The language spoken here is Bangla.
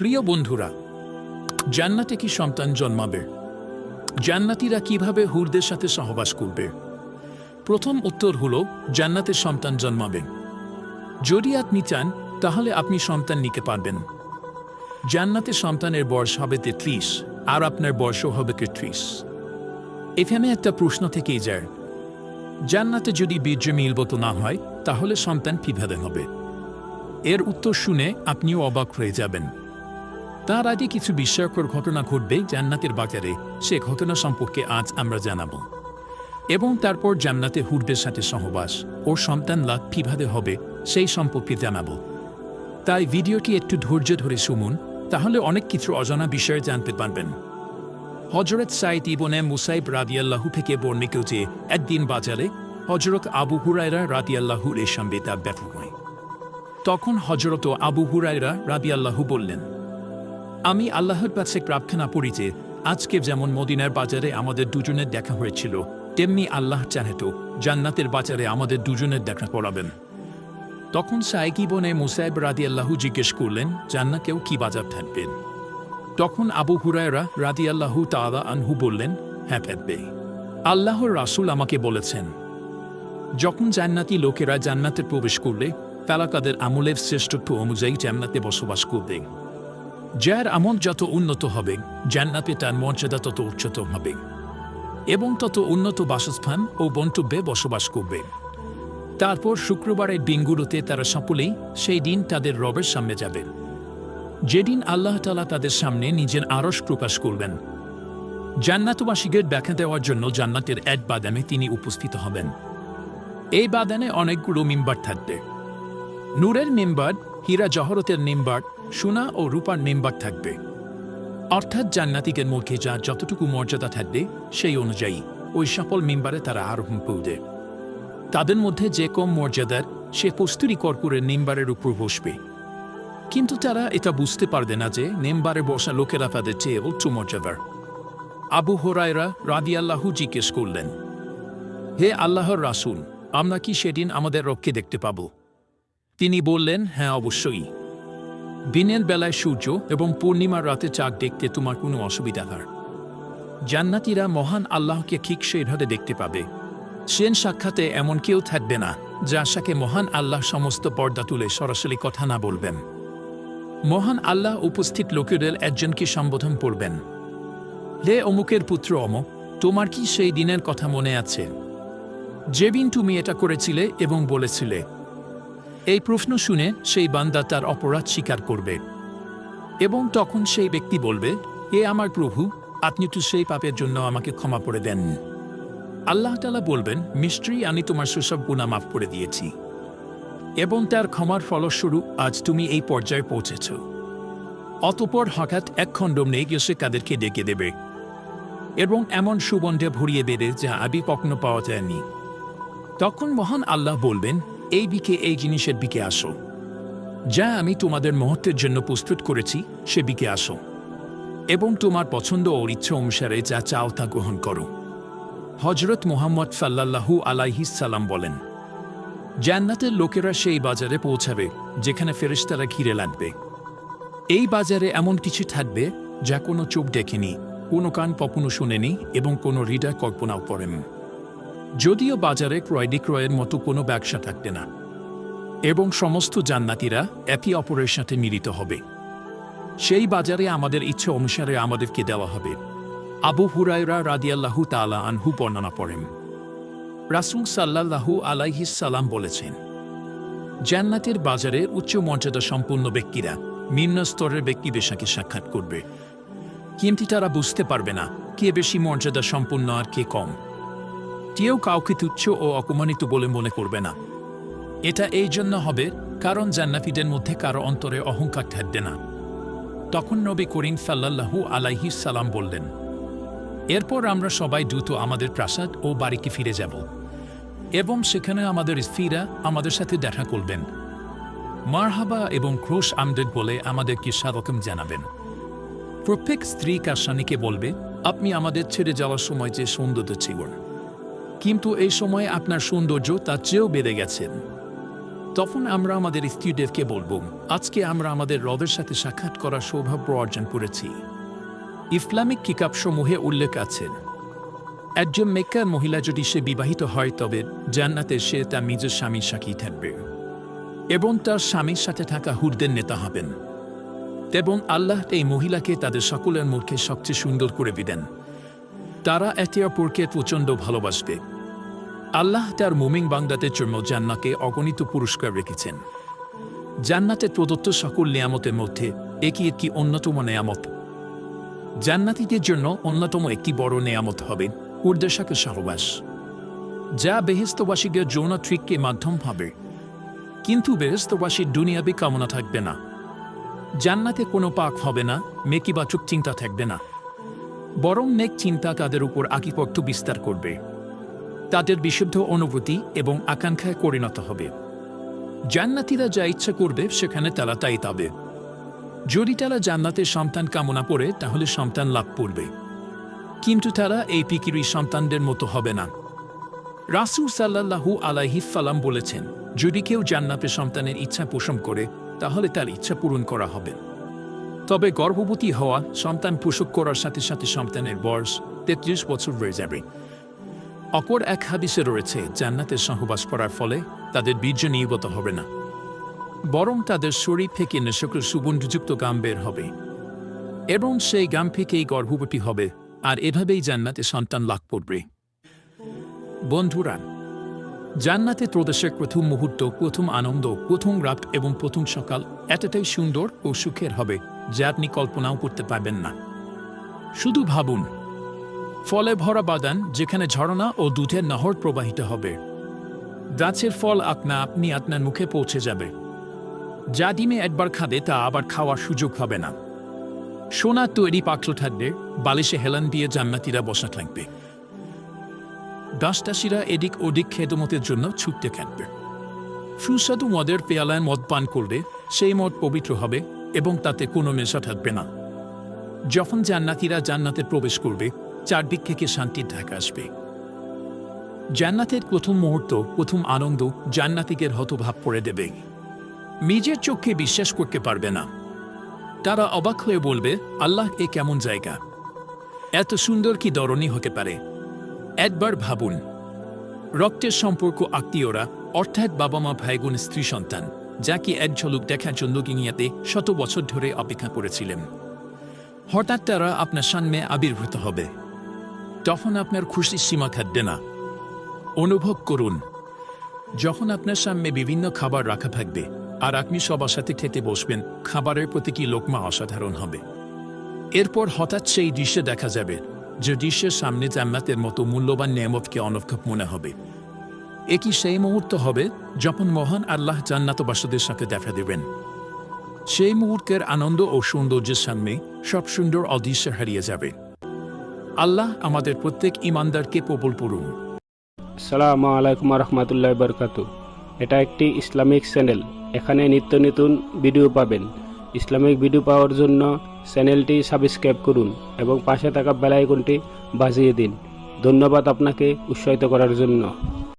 প্রিয় বন্ধুরা, জান্নাতে কি সন্তান জন্মাবে? জান্নাতিরা কীভাবে হুরদের সাথে সহবাস করবে? প্রথম উত্তর হল, জান্নাতে সন্তান জন্মাবে। যদি আপনি চান, তাহলে আপনি সন্তান নিতে পারবেন। জান্নাতে সন্তানের বয়স হবে তেত্রিশ, আর আপনার বয়সও হবে তেত্রিশ। এখানে একটা প্রশ্ন থেকেই যায়, জান্নাতে যদি বীর্য মিলবত না হয়, তাহলে সন্তান কীভাবে হবে? এর উত্তর শুনে আপনিও অবাক হয়ে যাবেন। তার আগে কিছু বিস্ময়কর ঘটনা ঘটবে জান্নাতের বাজারে। সে ঘটনা সম্পর্কে আজ আমরা জানাব। এবং তারপর জান্নাতে হুরদের সাথে সহবাস ও সন্তান লাভ কীভাবে হবে সেই সম্পর্কে জানাব। তাই ভিডিওটি একটু ধৈর্য ধরে শুনুন, তাহলে অনেক কিছু অজানা বিষয়ে জানতে পারবেন। হজরত সাইদ ইবনে মুসাইব রাদিয়াল্লাহু থেকে বর্ণিত যে, একদিন বাজারে হজরত আবু হুরায়রা রাদিয়াল্লাহুর সঙ্গে তার ব্যথা তখন হজরত আবু হুরায়রা রাদিয়াল্লাহু বললেন আমি আল্লাহর কাছে প্রার্থনা করি যে, আজকে যেমন মদিনার বাজারে আমাদের দুজনের দেখা হয়েছিল, তেমনি আল্লাহ চাহেত জান্নাতের বাজারে আমাদের দুজনের দেখা করাবেন। তখন সাইকি বনে মুসাইব রাদি আল্লাহু জিজ্ঞেস করলেন, জান্নাতেও কি বাজার থাকবেন তখন আবু হুরায়রা রাদি আল্লাহু তালা আনহু বললেন হ্যাঁ থাকবে। আল্লাহর রাসূল আমাকে বলেছেন, যখন জান্নাতি লোকেরা জান্নাতে প্রবেশ করলে, তারা তাদের আমলের শ্রেষ্ঠত্ব অনুযায়ী জান্নাতে বসবাস করবে। যার আমল যত উন্নত হবে, জান্নাতে তার মর্যাদা তত উচ্চতর হবে এবং তত উন্নত বাসস্থান ও গন্তব্যে বসবাস করবে। তারপর শুক্রবারের দিনগুলোতে তারা সকলেই সেই দিন তাদের রবের সামনে যাবে। যেদিন আল্লাহ তালা তাদের সামনে নিজের আরস প্রকাশ করবেন। জান্নাতবাসীদের দেখা দেওয়ার জন্য জান্নাতের এক বাদানে তিনি উপস্থিত হবেন। এই বাদানে অনেকগুলো মেম্বার থাকবে। নূরের মেম্বার, হীরা জহরতের মেম্বার সোনা ও রূপার মেম্বার থাকবে। অর্থাৎ জান্নাতিকের মুখে যা যতটুকু মর্যাদা থাকবে, সেই অনুযায়ী ওই সকল মেম্বারে তারা আরোহণ করবে। তাদের মধ্যে যে কম মর্যাদার, সে কস্তুরি কর্পূরের মেম্বারের উপর বসবে। কিন্তু তারা এটা বুঝতে পারবে না যে মেম্বারে বসা লোকেরা তাদের চেয়ে উচ্চ মর্যাদার। আবু হোরায়রা রাদিয়াল্লাহু জিজ্ঞেস করলেন, হে আল্লাহর রাসুল, আমরা কি সেদিন আমাদের রক্ষে দেখতে পাব? তিনি বললেন হ্যাঁ অবশ্যই। দিনের বেলায় সূর্য এবং পূর্ণিমার রাতে চাঁদ দেখতে তোমার কোনো অসুবিধা হয়। জান্নাতিরা মহান আল্লাহকে ঠিক সেইভাবে দেখতে পাবে। সেন সাক্ষাতে এমন কেউ থাকবে না যার সাথে মহান আল্লাহ সমস্ত পর্দা তুলে সরাসরি কথা না বলবেন। মহান আল্লাহ উপস্থিত লোকেদের একজনকে সম্বোধন করবেন? হে অমুকের পুত্র অমুক তোমার কি সেই দিনের কথা মনে আছে? যেদিন তুমি এটা করেছিলে এবং বলেছিলে এই প্রশ্ন শুনে সেই বান্দা তার অপরাধ স্বীকার করবে। এবং তখন সেই ব্যক্তি বলবে এ আমার প্রভু, আপনি তো সেই পাপের জন্য আমাকে ক্ষমা করে দেন। আল্লাহ তালা বলবেন মিস্ত্রি আমি তোমার সেসব গুণা মাফ করে দিয়েছি। এবং তার ক্ষমার ফলস্বরূপ আজ তুমি এই পর্যায়ে পৌঁছেছ। অতপর হঠাৎ এক খণ্ড নেই এসে কাদেরকে ডেকে দেবে। এবং এমন সুগন্ধে ভরিয়ে বেড়ে যা আবি কখনো পাওয়া যায়নি। তখন মহান আল্লাহ বলবেন এই বিকে এই জিনিসের বিকে আসো। যা আমি তোমাদের মুহূর্তের জন্য প্রস্তুত করেছি, সে বিকে আসো। এবং তোমার পছন্দ ও ইচ্ছা অনুসারে যা চাও তা গ্রহণ করো। হজরত মোহাম্মদ সাল্লাল্লাহু আলাইহিসাল্লাম বলেন, জান্নাতের লোকেরা সেই বাজারে পৌঁছাবে, যেখানে ফেরেশতারা ঘিরে লাগবে। এই বাজারে এমন কিছু থাকবে, যা কোনো চোখ দেখেনি, কোনো কান কখনো শোনেনি এবং কোনো হৃদয় কল্পনাও করেন। যদিও বাজারে ক্রয় বিক্রয়ের মতো কোনো ব্যবসা থাকবে না, এবং সমস্ত জান্নাতিরা একই অপরের সাথে মিলিত হবে। সেই বাজারে আমাদের ইচ্ছে অনুসারে আমাদেরকে দেওয়া হবে। আবু হুরায়রা রাদিয়াল্লাহু তালা আনহু বর্ণনা পড়েন রাসুল আলাইহিস সালাম বলেছেন, জান্নাতের বাজারে উচ্চ মর্যাদা সম্পন্ন ব্যক্তিরা নিম্ন স্তরের ব্যক্তিদের সাথে সাক্ষাৎ করবে। কিন্তু তারা বুঝতে পারবে না কে বেশি মর্যাদা সম্পন্ন আর কে কম। কেউ কাউকে তুচ্ছ ও অপমানিত বলে মনে করবে না। এটা এই জন্য হবে, কারণ জান্নাতিদের মধ্যে কারও অন্তরে অহংকার থাকবে না। তখন নবী করিম সাল্লাল্লাহু আলাইহি সালাম বললেন, এরপর আমরা সবাই দ্রুত আমাদের প্রাসাদ ও বাড়িকে ফিরে যাব এবং সেখানে আমাদের স্ত্রীরা আমাদের সাথে দেখা করবেন। মারহাবা এবং ক্রোশ আমদেদ বলে আমাদেরকে স্বাগতম জানাবেন। প্রত্যেক স্ত্রী কাশানিকে বলবে, আপনি আমাদের ছেড়ে যাওয়ার সময় যে সৌন্দর্য ছিলেন কিন্তু এই সময়ে আপনার সৌন্দর্য তার চেয়েও বেড়ে গেছেন তখন আমরা আমাদের স্ত্রীদেরকে বলব, আজকে আমরা আমাদের রবের সাথে সাক্ষাৎ করার সৌভাগ্য অর্জন করেছি। ইসলামিক কিতাবসমূহে উল্লেখ আছে, একজন মেক্কার মহিলা যদি সে বিবাহিত হয়, তবে জান্নাতে সে তার নিজের স্বামীর সাক্ষী থাকবে এবং তার স্বামীর সাথে থাকা হুরদের নেতা হবেন। এবং আল্লাহ এই মহিলাকে তাদের সকলের মুখে সবচেয়ে সুন্দর করে দিবেন। তারা একে অপরকে প্রচণ্ড ভালোবাসবে। আল্লাহ তার মুমিং বাংলাদের জন্য জান্নাকে অগণিত পুরস্কার রেখেছেন। জান্নাতে প্রদত্ত সকল নিয়ামতের মধ্যে একই একটি অন্যতম নেয়ামত। জান্নাতীদের জন্য অন্যতম একটি বড় নেয়ামত হবে উর্দেশাকে সহবাস, যা বেহেস্তবাসীদের যৌন ট্রিককে মাধ্যম হবে। কিন্তু বেহেস্তবাসীর দুনিয়াবি কামনা থাকবে না। জান্নাতে কোনো পাক হবে না মেকিবাচক চিন্তা থাকবে না। বরং নেক চিন্তা তাদের উপর আকিপত্য বিস্তার করবে। তাদের বিশুদ্ধ অনুভূতি এবং আকাঙ্ক্ষায় পরিণত হবে। জান্নাতিরা যা ইচ্ছা করবে, সেখানে তারা তাই পাবে। যদি তারা জান্নাতের সন্তান কামনা করে, তাহলে সন্তান লাভ করবে। কিন্তু তারা এই পৃথিবীর সন্তানদের মতো হবে না। রাসুল সাল্লাহু আলাইহিফালাম বলেছেন, যদি কেউ জান্নাতের সন্তানের ইচ্ছা পোষণ করে, তাহলে তার ইচ্ছা পূরণ করা হবে। তবে গর্ভবতী হওয়া সন্তান পোষক করার সাথে সাথে সন্তানের বয়স তেত্রিশ বছর হয়ে যাবে। অপর এক হাদিসে রয়েছে জান্নাতের সহবাস করার ফলে তাদের বীর্য নির্গত হবে না। বরং তাদের শরীর থেকে নেশকের সুগন্ধযুক্ত গাম বের হবে। এবং সেই গাম থেকেই গর্ভবতী হবে, আর এভাবেই জান্নাতে সন্তান লাভ করবে। বন্ধুরা, জান্নাতে প্রদেশের প্রথম মুহূর্ত, প্রথম আনন্দ, প্রথম রাত এবং প্রথম সকাল এতটাই সুন্দর ও সুখের হবে যা আপনি কল্পনাও করতে পারবেন না। শুধু ভাবুন ফলে ভরা বাদান, যেখানে ঝরনা ও দুধের নহর প্রবাহিত হবে। গাছের ফল আপনা আপনি আপনার মুখে পৌঁছে যাবে। যা ডিমে একবার খাবে তা আবার খাওয়ার সুযোগ হবে না। সোনা তৈরি পাত্র থাকবে, বালিশে হেলান দিয়ে জান্নাতিরা বসা থাকবে। দাসদাসীরা এদিক ওদিক খেদমতের জন্য ছুটতে থাকবে। সুস্বাদু মদের পেয়ালায় মদ পান করবে, সেই মদ পবিত্র হবে এবং তাতে কোনো নেশা থাকবে না। যখন জান্নাতিরা জান্নাতে প্রবেশ করবে চারদিক থেকে শান্তির ঢাকা আসবে। জান্নাতের প্রথম মুহূর্ত, প্রথম আনন্দ জান্নাতিকের হতভাব করে দেবে। নিজের চোখে বিশ্বাস করতে পারবে না। তারা অবাক হয়ে বলবে, আল্লাহ, এ কেমন জায়গা। এত সুন্দর কি দরণী হতে পারে? একবার ভাবুন। রক্তের সম্পর্ক আত্মীয়রা, অর্থাৎ বাবা মা ভাইগুন স্ত্রী, সন্তান যাকে এক ঝলক দেখার জন্য গিনিয়াতে শত বছর ধরে অপেক্ষা করেছিলেন। হঠাৎ তারা আপনার সামনে আবির্ভূত হবে। তখন আপনার খুশির সীমা থাকবে না। অনুভব করুন, যখন আপনার সামনে বিভিন্ন খাবার রাখা থাকবে আর আপনি সবার সাথে খেতে বসবেন, খাবারের প্রতি কি লোকমা অসাধারণ হবে। এরপর হঠাৎ সেই দৃশ্যে দেখা যাবে, যে দৃশ্যের সামনে জান্নাতের মতো মূল্যবান নিয়ামতকে অনক্ষপ মনে হবে। একই সেই মুহূর্ত হবে যখন মহান আল্লাহ জান্নাতবাসীদের সাথে দেখা দেবেন? সেই মুহূর্তের আনন্দ ও সৌন্দর্যের সামনে সব সুন্দর অদৃশ্য হারিয়ে যাবে। আল্লাহ আমাদের প্রত্যেক ইমানদারকে প্রবল করুন। সালাম আলাইকুম রহমতুল্লাহ বরকাত এটা একটি ইসলামিক চ্যানেল। এখানে নিত্য নতুন ভিডিও পাবেন। ইসলামিক ভিডিও পাওয়ার জন্য চ্যানেলটি সাবস্ক্রাইব করুন এবং পাশে থাকা বেলাইকনটি বাজিয়ে দিন। ধন্যবাদ আপনাকে উৎসাহিত করার জন্য।